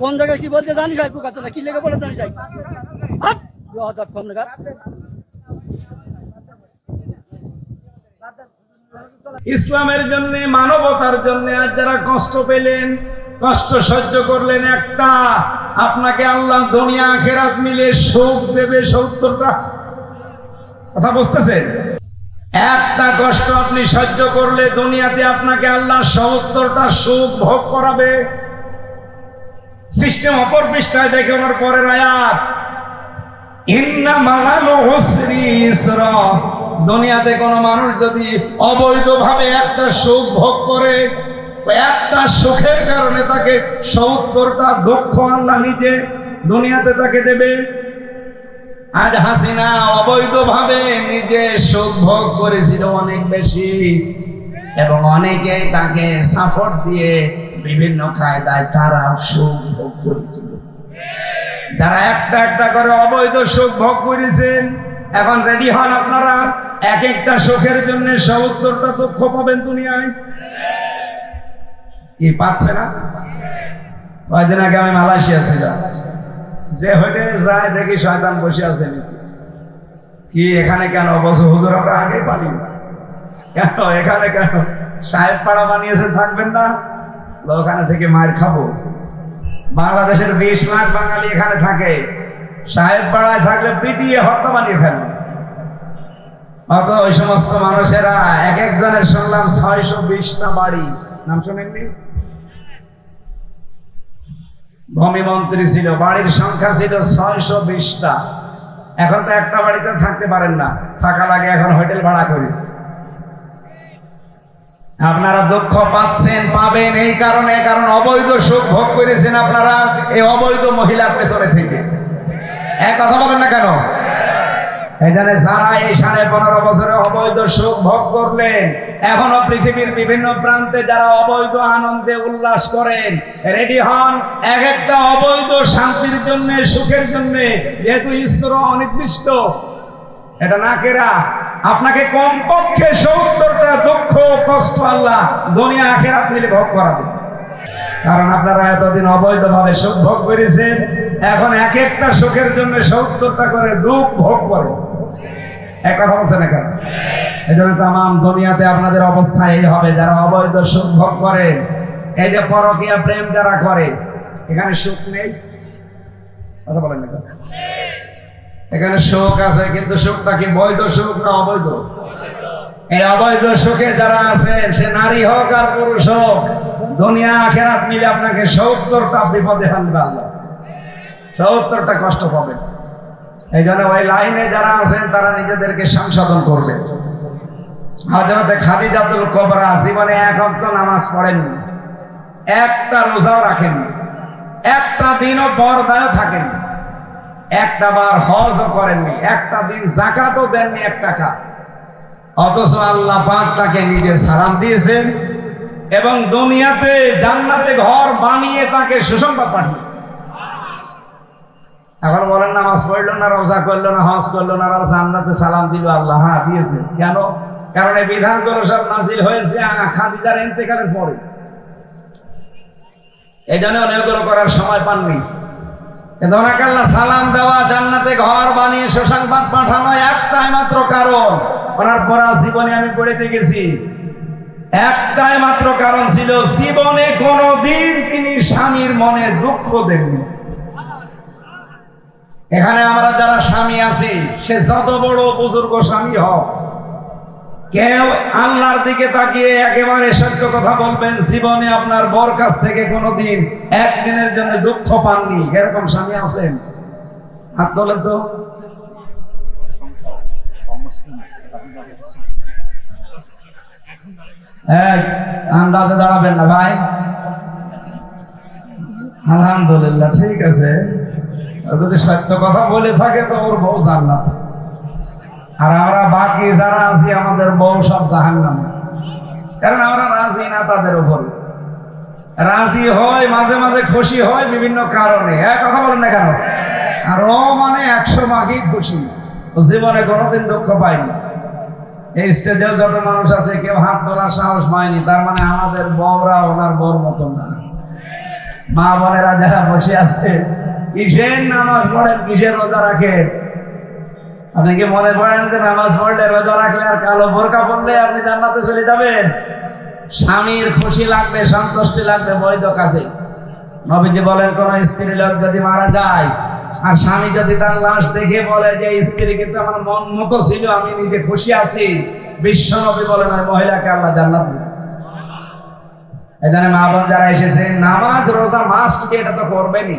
কোন জায়গায় কি বলতে জানি যাই বুকাতে কি লেগে বলে জানি যাই বেয়াদব কম লাগা ইসলামের জন্য, মানবতার জন্য আজ যারা কষ্ট পেলেন, কষ্ট সহ্য করলেন একটা, আপনাকে আল্লাহ দুনিয়া আখেরাত মিলে সুখ দেবে, সত্তরটা। কথা বুঝতেছেন? একটা কষ্ট আপনি সহ্য করলে দুনিয়াতে আপনাকে আল্লাহ সত্তরটা সুখ ভোগ করাবে। সিস্টেম অপর পৃষ্ঠায় দেখে আমার পরের আয়াত। দুনিয়াতে কোনো মানুষ যদি অবৈধভাবে একটা সুখ ভোগ করে, একটা সুখের কারণে তাকে সত্তরটা দুঃখ আল্লাহ নিজে দুনিয়াতে তাকে দেবে। আজ হাসিনা অবৈধভাবে নিজে সুখ ভোগ করেছিল অনেক বেশি, এবং অনেকে তাকে সাপোর্ট দিয়ে বিভিন্ন কায়দায় তারা সুখ ভোগ করেছিল। যারা একটা একটা করে অবৈধ সুখ ভোগ করেছেন, এখন রেডি হন আপনারা, এক একটা সুখের জন্য সত্তরটা দুঃখ পাবেন দুনিয়ায়। কি পাচ্ছে না? কয়দিন আগে আমি মালয়েশিয়া ছিলাম। যে হোটেলে যায় দেখি শয়তান বসে আছে কি, এখানে কেন? বছর হুজুর, আমরা আগে পালিয়েছি। কেন? এখানে কেন? সাহেব পাড়া বানিয়েছে, থাকবেন না? ওখানে থেকে মায়ের খাব। বাংলাদেশের বিশ লাখ বাঙালি এখানে থাকে। সাহেব পাড়ায় থাকলে পিটিয়ে হত্যা বানিয়ে ফেলবে অত ওই সমস্ত মানুষেরা এক একজনের শুনলাম ছয়শো বিশটা বাড়ি। নাম শোনেননি? ভূমি মন্ত্রী ছিল, বাড়ির সংখ্যা ছিল ছয়শো বিশটা। এখন তো একটা বাড়িতে থাকতে পারেন না। থাকা লাগে এখন হোটেল ভাড়া করি। আপনারা দুঃখ পাচ্ছেন, পাবেন এই কারণে, কারণ অবৈধ সুখ ভোগ করেছেন আপনারা এই অবৈধ মহিলার পেছনে থেকে। এক কথা বলেন না কেন? এখানে যারা এই সাড়ে পনেরো বছরে অবৈধ সুখ ভোগ করলেন, এখনও পৃথিবীর বিভিন্ন প্রান্তে যারা অবৈধ আনন্দে উল্লাস করেন, রেডি হন, এক একটা অবৈধ শান্তির জন্য, সুখের জন্য, যেহেতু ঈশ্বর অনির্দিষ্ট, এটা না কেরা? আপনাকে কমপক্ষে সত্তরটা দুঃখ কষ্ট আল্লাহ দুনিয়া আখের আপনি ভোগ করাবেন। কারণ আপনারা এতদিন অবৈধভাবে সুখ ভোগ করেছেন, এখন এক একটা সুখের জন্য সত্তরটা করে দুঃখ ভোগ করে এক কথা বলছেন কেন? এই জন্য তাম দুনিয়াতে আপনাদের অবস্থা এই হবে, যারা অবৈধ সুখ ভোগ করেন, এই যে পরকীয়া প্রেম যারা করে, এখানে সুখ নেই? কথা বলেন না? এখানে সুখ আছে, কিন্তু সুখটা কি বৈধ সুখ না অবৈধ? এই অবৈধ সুখে যারা আছেন, সে নারী হোক আর পুরুষ হোক, দুনিয়া আখেরাত মিলে আপনাকে সত্তরটা বিপদে ফেলবে আল্লাহ। সত্তরটা কষ্ট পাবেন এই জন্য ওই লাইনে যারা আছেন, তারা নিজেদেরকে সংশোধন করবে। হজরতে খাদিজাতুল কবরা জীবনে এক অক্ট নামাজ পড়েননি। একটা রোজাও রাখেননি। একটা দিনও পর্দায় থাকেননি। একটা বার হজও করেননি, একটা দিন জাকাতও দেননি এক টাকা। অথচ আল্লাহ পাক তাকে নিজে সালাম দিয়েছেন এবং দুনিয়াতে জান্নাতে ঘর বানিয়ে তাকে সুসংবাদ পাঠিয়েছেন। এখন বলেন, নামাজ পড়ল না, রোজা করল না, হজ করল না জান্নাতে সালাম দিল, আল্লাহ হ্যাঁ দিয়েছে। কেন? কারণ এই বিধানগুলো সব নাজিল হয়েছে খাদিজার এতেকালের পরে। এই জন্য অনেকগুলো করার সময় পাননি। আল্লাহ সালাম দেওয়া, জান্নাতে ঘর বানিয়ে সুসংবাদ পাঠানো একটাই মাত্র কারণ। ওনার পড়া জীবনে আমি পড়েতে গেছি। একটাই মাত্র কারণ ছিল, জীবনে কোনো দিন তিনি স্বামীর মনে দুঃখ দেননি। এখানে আমরা যারা স্বামী আছি, সে যত বড় বুজুর্গ স্বামী হোক কেউ আল্লাহর দিকে তাকিয়ে একেবারে সত্য কথা বলবেন, জীবনে আপনার বর কাছ থেকে কোনোদিন একদিনের জন্য দুঃখ পাননি। এরকম স্বামী আছেন? হাত তোলেন তো। আন্দাজে দাঁড়াবেন না ভাই। আলহামদুলিল্লাহ, ঠিক আছে। যদি সত্য কথা বলে থাকে তো ওর বউ জান্নাত। আর আমরা বাকি যারা আছি, আমাদের বউ সব জাহান্নাম। কারণ আমরা রাজি না তাদের উপর। রাজি হয় মাঝে মাঝে খুশি হয় বিভিন্ন কারণে। এক কথা বলেন না কেন? আর ও মানে একশো ভাগই খুশি। ও জীবনে কোনোদিন দুঃখ পায়নি। এই স্টেজেও যত মানুষ আছে, কেউ হাত তোলার সাহস পায়নি। তার মানে আমাদের বউরা ওনার বউর মতন না। মা বোনেরা যারা বসে আছে কিসের নামাজ পড়েন কিসের রোজা রাখেন আপনি কি মনে করেন যে নামাজ পড়লে রোজা রাখলে আর কালো বোরকা পড়লে আপনি জান্নাতে চলে যাবেন? স্বামীর খুশি লাগবে, সন্তুষ্টি লাগবে, বৈধ কাছে নবীজি বলেন, কোন স্ত্রী লোক যদি মারা যায়, আর স্বামী যদি তার লাশ দেখে বলে যে স্ত্রী কিন্তু আমার মন মতো ছিল, আমি নিজে খুশি আছি, বিশ্ব নবী বলেন, ওই মহিলাকে আল্লাহ জান্নাত এখানে মা বোন যারা এসেছেন নামাজ, রোজা, মাস্ট কি এটা তো করবেনই।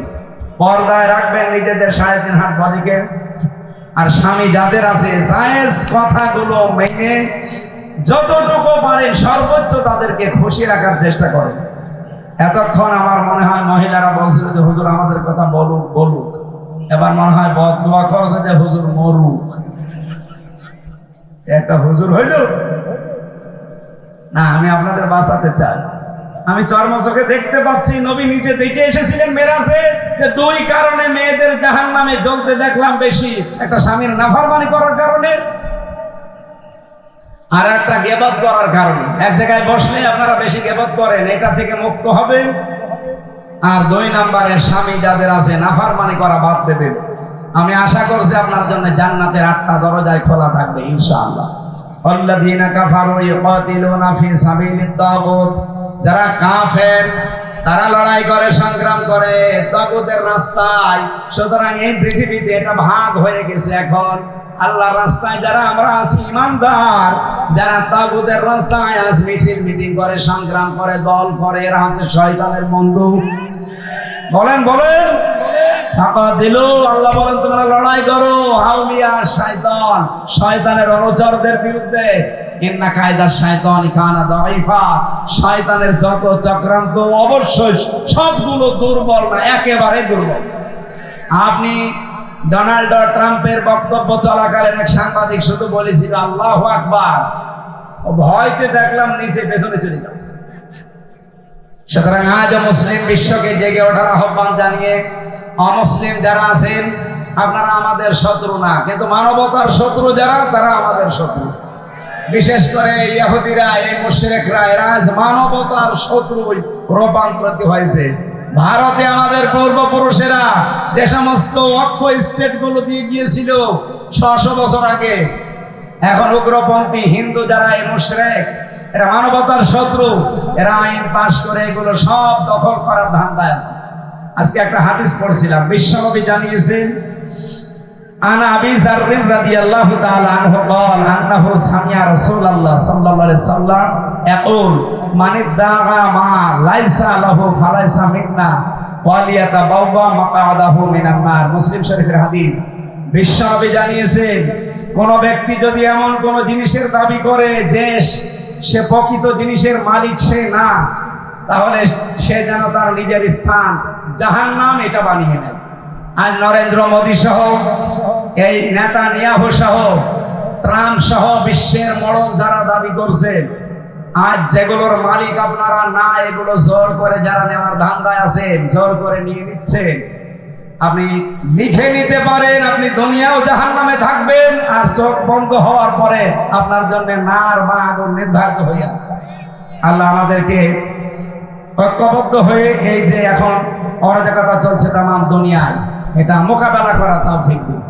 পর্দায় রাখবেন নিজেদের সাড়ে তিন হাত বাদিকে আর স্বামী যাদের আছে, জায়েজ কথাগুলো মেনে যতটুকু পারেন সর্বোচ্চ তাদেরকে খুশি রাখার চেষ্টা করেন। এতক্ষণ আমার মনে হয় মহিলারা বলছিল যে, হুজুর, আমাদের কথা বলুক বলুক। এবার মনে হয় বদ করছে যে, হুজুর, মরুক। একটা হুজুর হইল। না, আমি আপনাদের বাঁচাতে চাই। আমি চর্মচোখে দেখতে পাচ্ছি, নবী নিজে দেখে এসেছিলেন মেরাজে। যে দুই কারণে মেয়েদের জাহান নামে জ্বলতে দেখলাম বেশি। একটা স্বামীর নাফরমানি করার কারণে আর একটা গেবত করার কারণে। এক জায়গায় বসলে আপনারা বেশি গেবত করেন, এটা থেকে মুক্ত হবে। আর দুই নম্বরে স্বামী যাদের আছে, নাফরমানি করা বাদ দেবেন। আমি আশা করছি আপনার জন্য জান্নাতের আটটা দরজায় খোলা থাকবে, ইনশাআল্লাহ। যারা কাফের তারা লড়াই করে, সংগ্রাম করে তাগুতের রাস্তায়। সুতরাং এই পৃথিবীতে এটা ভাগ হয়ে গেছে এখন। আল্লাহর রাস্তায় যারা আমরা আছি, ইমানদার, যারা তাগুতের রাস্তায় আজ মিছিল, মিটিং করে, সংগ্রাম করে, দল করে, এরা হচ্ছে শয়তানের বন্ধু। বলেন বলেন। আল্লাহ বলেন, তোমরা লড়াই করো। হাউলিয়া শয়তান। শয়তানের অনুচরদের বিরুদ্ধে ইন্না কায়দার শয়তান খানা দাইফা শয়তানের যত চক্রান্ত, অবশ্যই সবগুলো দুর্বল না, একেবারে দুর্বল। আপনি ডোনাল্ড ট্রাম্পের বক্তব্য চলাকালীন এক সাংবাদিক শুধু বলেছিল, আল্লাহ আকবার। ভয়তে দেখলাম নিচে, পেছনে চলে যাচ্ছে। সুতরাং আজ মুসলিম বিশ্বকে জেগে ওঠার আহ্বান জানিয়ে, অমুসলিম যারা আছেন, আপনারা আমাদের শত্রু না, কিন্তু মানবতার শত্রু যারা, তারা আমাদের শত্রু। বিশেষ করে ইহুদিরা এই মুশরিকরা, এরা মানবতার শত্রু রূপান্তরিত হয়েছে। ভারতে আমাদের পূর্বপুরুষেরা যে সমস্ত ওয়াকফ স্টেটগুলো দিয়ে গিয়েছিল ছশো বছর আগে, এখন উগ্রপন্থী হিন্দু যারা এই মুশরেক, এরা মানবতার শত্রু, এরা আইন পাশ করে এগুলো সব দখল করার ধান্দায় আছে। আজকে একটা হাদিস পড়ছিলাম, বিশ্বনবী জানিয়েছেন আনা আবি জাররিন রাদিয়াল্লাহু তাআলা আনহু قال انه سمع رسول الله صلى الله عليه وسلم يقول من ادعى ما ليس له فليس منا وليتبوأ مقعده من النار মুসলিম শরীফের হাদিস বিশ্বনবী জানিয়েছেন কোন ব্যক্তি যদি এমন কোন জিনিসের দাবি করে যে সে প্রকৃত জিনিসের মালিক সে না তাহলে সে যেন তার নিজের স্থান জাহান্নাম এটা বানিয়ে নেয় আজ নরেন্দ্র মোদী সহ, এই নেতা নিয়াহু সহ, ট্রাম্প সহ বিশ্বের মরণ যারা দাবি করছেন আজ যেগুলোর মালিক আপনারা না, এগুলো জোর করে যারা নেওয়ার ধান্দায় আছেন, জোর করে নিয়ে নিচ্ছেন আপনি লিখে নিতে পারেন, আপনি দুনিয়াও জাহান নামে থাকবেন, আর চোখ বন্ধ হওয়ার পরে আপনার জন্য নার বা আগুন নির্ধারিত হয়ে আছে। আল্লাহ আমাদেরকে ঐক্যবদ্ধ হয়ে এই যে এখন অরাজকতা চলছে তাম দুনিয়ায়। এটা মোকাবেলা করা তাও দিন।